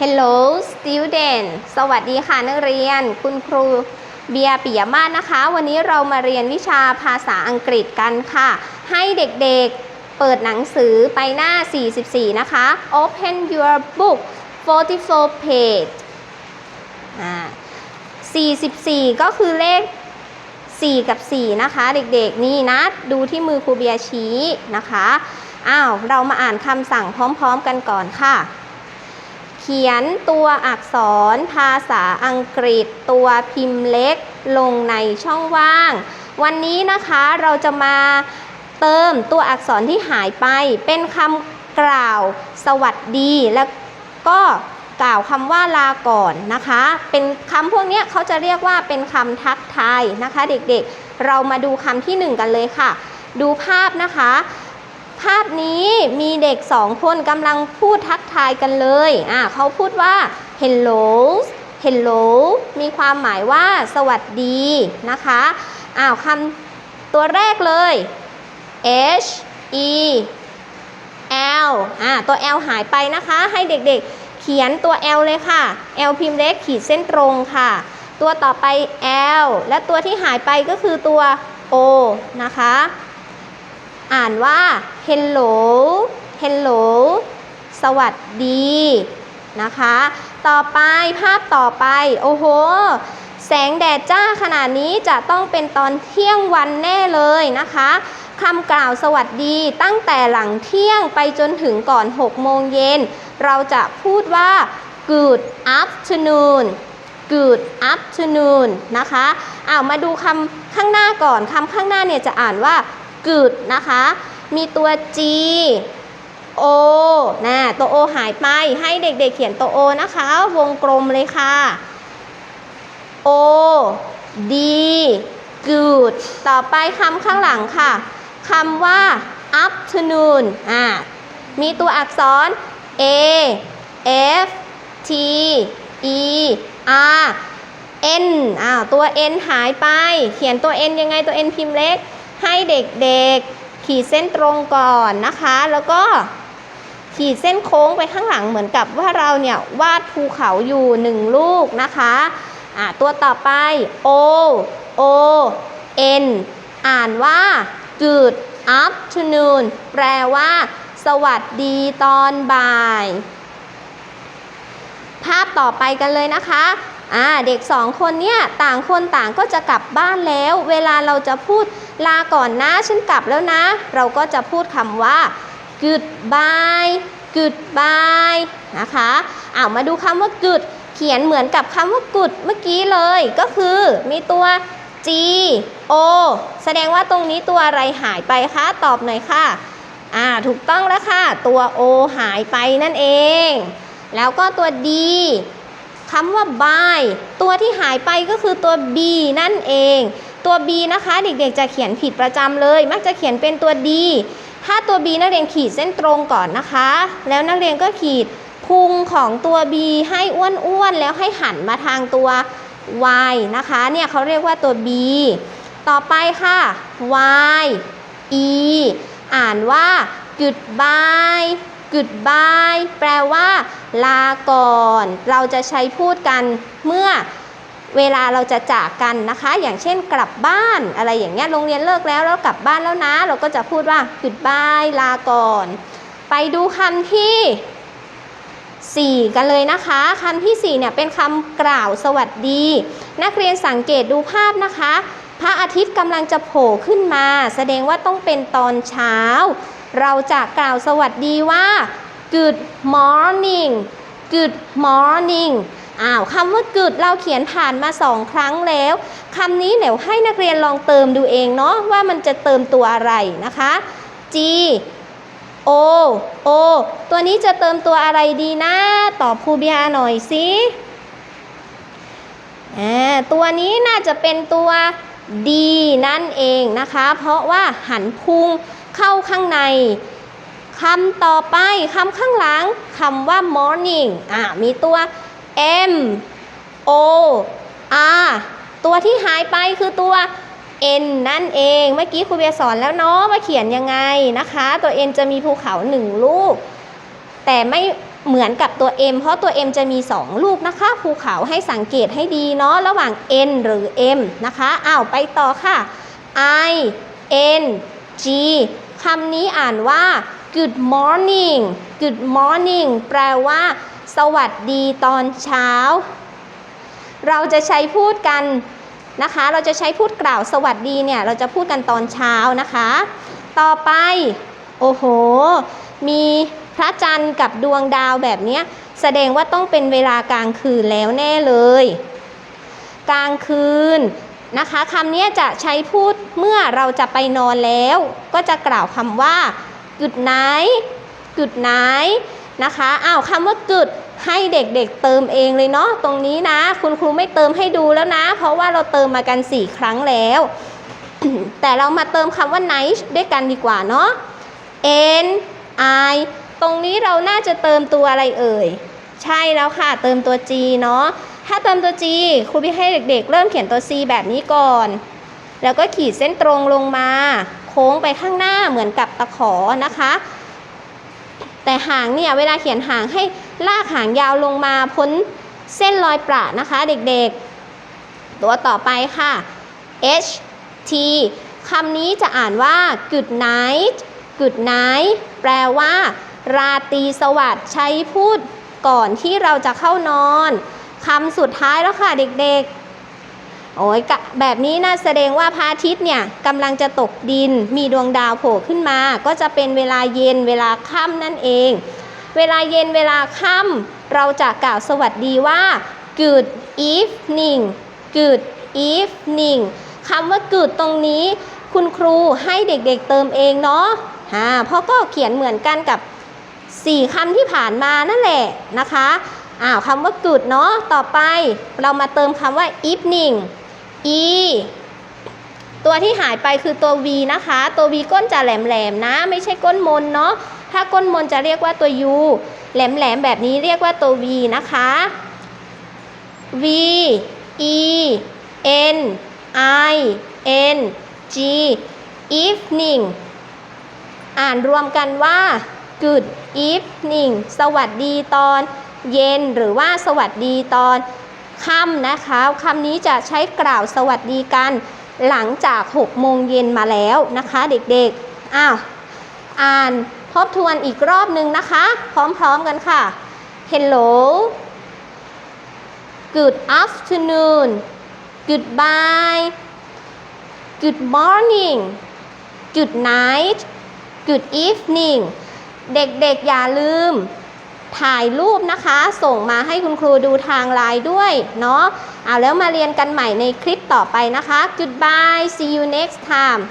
Hello student สวัสดีค่ะนักเรียน คุณครูเบียร์ปิยมาศนะคะ วันนี้เรามาเรียนวิชาภาษาอังกฤษกันค่ะ ให้เด็กๆเปิดหนังสือไปหน้า 44 นะคะ Open your book 44 page อ่า44 ก็คือเลข 4 กับ 4 นะคะ เด็กๆ นี่นะ ดูที่มือครูเบียร์ชี้นะคะ อ้าว เรามาอ่านคำสั่งพร้อมๆกันก่อนค่ะ เขียนตัวอักษรภาษาอังกฤษ ตัวพิมพ์เล็กลงในช่องว่าง วันนี้นะคะเราจะมาเติมตัวอักษรที่หายไป เป็นคำกล่าวสวัสดี แล้วก็กล่าวคำว่าลาก่อนนะคะ เป็นคำพวกนี้เขาจะเรียกว่าเป็นคำทักทายนะคะ เด็กๆ เรามาดูคำที่หนึ่งกันเลยค่ะ ดูภาพนะคะ ภาพนี้มีเด็กสองคนกำลังพูดทักทายกันเลยอ่าเขาพูดว่า hello hello มีความหมายว่าสวัสดีนะคะอ้าวคำตัวแรกเลย h e l อ่าตัว l หายไปนะคะ ให้เด็กๆ เขียนตัว l เลยค่ะ l พิมพ์เล็กขีดเส้นตรงค่ะ ตัวต่อไป l และตัวที่หายไปก็คือตัว o นะคะ อ่านว่า hello hello สวัสดีนะคะ ต่อไปภาพต่อไป โอ้โห แสงแดดจ้าขนาดนี้จะต้องเป็นตอนเที่ยงวันแน่เลยนะคะคำกล่าวสวัสดีตั้งแต่หลังเที่ยงไปจนถึงก่อน 6 โมงเย็น เราจะพูดว่า good afternoon good afternoon นะคะอ้าวมาดูคำข้างหน้าก่อนคำข้างหน้าเนี่ยจะอ่านว่า good นะคะ มีตัว G O นะตัว O หายไปให้เด็กๆเขียนตัว O นะคะ วงกลมเลยค่ะ O D good ต่อไปคำข้างหลังค่ะคำว่า afternoon อ่ามีตัวอักษร A F T E R N อ้าตัว N หายไป เขียนตัว N ยังไงตัว N พิมพ์เล็ก ให้เด็กๆขีดเส้นตรงก่อนนะคะ แล้วก็ขีดเส้นโค้งไปข้างหลังเหมือนกับว่าเราเนี่ยวาดภูเขาอยู่หนึ่งลูกนะคะอ่าตัวต่อไป O O N อ่านว่า good afternoon แปลว่า สวัสดีตอนบ่าย ภาพต่อไปกันเลยนะคะ อ่าเด็กสองคนเนี่ยต่างคนต่างก็จะกลับบ้านแล้ว เวลาเราจะพูดลาก่อนนะฉันกลับแล้วนะ เราก็จะพูดคำว่า goodbye goodbye นะคะเอามาดูคำว่า good เขียนเหมือนกับคำว่า good เมื่อกี้เลยก็คือมีตัว G O แสดงว่าตรงนี้ตัวอะไรหายไปคะ ตอบหน่อยค่ะ อ่า ถูกต้องแล้วค่ะ ตัว O หายไปนั่นเอง แล้วก็ตัว D คำว่า by ตัวที่หายไปก็คือตัว B นั่นเอง ตัว B นะคะ เด็กๆจะเขียนผิดประจำเลย มักจะเขียนเป็นตัว D ถ้าตัว B นักเรียนขีดเส้นตรงก่อนนะคะ แล้วนักเรียนก็ขีดพุงของตัว B ให้อ้วนๆแล้วให้หันมาทางตัว Y นะคะ เนี่ยเขาเรียกว่าตัว B ต่อไปค่ะ Y E อ่านว่า goodbye goodbye แปลว่าลาก่อน เราจะใช้พูดกันเมื่อเวลาเราจะจากกันนะคะ อย่างเช่นกลับบ้านอะไรอย่างเงี้ยโรงเรียนเลิกแล้วแล้วกลับบ้านแล้วนะ เราก็จะพูดว่า goodbye ลาก่อน ไปดูคำที่ 4 กันเลยนะคะคำที่ 4 เนี่ยเป็นคำกล่าวสวัสดี นักเรียนสังเกตดูภาพนะคะ พระอาทิตย์กำลังจะโผล่ขึ้นมา แสดงว่าต้องเป็นตอนเช้า เราจะกล่าวสวัสดีว่า good morning good morning อ้าวคำว่า good เราเขียนผ่านมาสองครั้งแล้ว คำนี้เดี๋ยวให้นักเรียนลองเติมดูเองเนาะว่ามันจะเติมตัวอะไรนะคะ G O O ตัวนี้จะเติมตัวอะไรดีนะ ตอบครูเบียหน่อยสิตัวนี้น่าจะเป็นตัว D นั่นเองนะคะ เพราะว่าหันพุง เข้าข้างในคำต่อไปคำข้างหลังคำว่า morning อ่ามีตัว M O R ตัวที่หายไปคือตัว N นั่นเอง เมื่อกี้ครูเบียสอนแล้วเนาะว่าเขียนยังไงนะคะ ตัว N จะมีภูเขาหนึ่งลูก แต่ไม่เหมือนกับตัว M เพราะตัว M จะมี 2 ลูกนะคะ ภูเขาให้สังเกตให้ดีเนาะระหว่าง N หรือ M นะคะอ้าวไปต่อค่ะ I N G คำนี้อ่านว่า good morning good morning แปลว่า สวัสดีตอนเช้า เราจะใช้พูดกันนะคะ เราจะใช้พูดกล่าวสวัสดีเนี่ย เราจะพูดกันตอนเช้านะคะ ต่อไป โอ้โห มีพระจันทร์กับดวงดาวแบบนี้แสดงว่าต้องเป็นเวลากลางคืนแล้วแน่เลย กลางคืน นะคะคำนี้จะใช้พูดเมื่อเราจะไปนอนแล้ว ก็จะกล่าวคำว่า good night good night นะคะอ้าวคำว่า good ให้เด็กๆเติมเองเลยเนาะตรงนี้นะ คุณครูไม่เติมให้ดูแล้วนะ เพราะว่าเราเติมมากัน 4 ครั้งแล้ว แต่เรามาเติมคำว่า night ด้วยกันดีกว่าเนาะ n i ตรงนี้เราน่าจะเติมตัวอะไรเอ่ย ใช่แล้วค่ะ เติมตัว g เนาะ ถ้าเติมตัว g ครูพี่ให้เด็กๆ เริ่มเขียนตัว c แบบนี้ก่อน แล้วก็ขีดเส้นตรงลงมา โค้งไปข้างหน้าเหมือนกับตะขอนะคะ แต่หางเนี่ยเวลาเขียนหางให้ลากหางยาวลงมาพ้นเส้นรอยประนะคะเด็กๆ ตัวต่อไปค่ะ H T คำนี้จะอ่านว่า good night good night แปลว่า ราตรีสวัสดิ์ใช้พูดก่อนที่เราจะเข้านอน คำสุดท้ายแล้วค่ะเด็กๆ โอ้ยแบบนี้น่าแสดงว่าพระอาทิตย์เนี่ยกำลังจะตกดิน มีดวงดาวโผล่ขึ้นมา ก็จะเป็นเวลาเย็นเวลาค่ำนั่นเอง เวลาเย็นเวลาค่ำเราจะกล่าวสวัสดีว่า good evening good evening คำว่า good ตรงนี้ คุณครูให้เด็กๆเติมเองเนาะอ่าเพราะก็เขียนเหมือนกันกับ 4คำที่ผ่านมานั่นแหละนะคะ อ้าวคำว่า good เนาะต่อไปเรามาเติมคำว่า evening e ตัวที่หายไปคือตัว v นะคะ ตัว v ก้นจะแหลมๆนะ ไม่ใช่ก้นมนเนาะถ้าก้นมนจะเรียกว่าตัว u แหลมๆแบบนี้เรียกว่าตัว v นะคะ v e n i n g evening อ่านรวมกันว่า good evening สวัสดีตอน เย็นหรือว่าสวัสดีตอนค่ำนะคะคำนี้จะใช้กล่าวสวัสดีกัน หลังจาก6โมงเย็นมาแล้วนะคะเด็กๆอ้าวอ่านทบทวนอีกรอบนึงนะคะ พร้อมๆกันค่ะ Hello Good afternoon Goodbye Good morning Good night Good evening เด็กๆอย่าลืม ถ่ายรูปนะคะ ส่งมาให้คุณครูดูทางไลน์ด้วยเนาะเอาแล้วมาเรียนกันใหม่ในคลิปต่อไปนะคะ Goodbye see you next time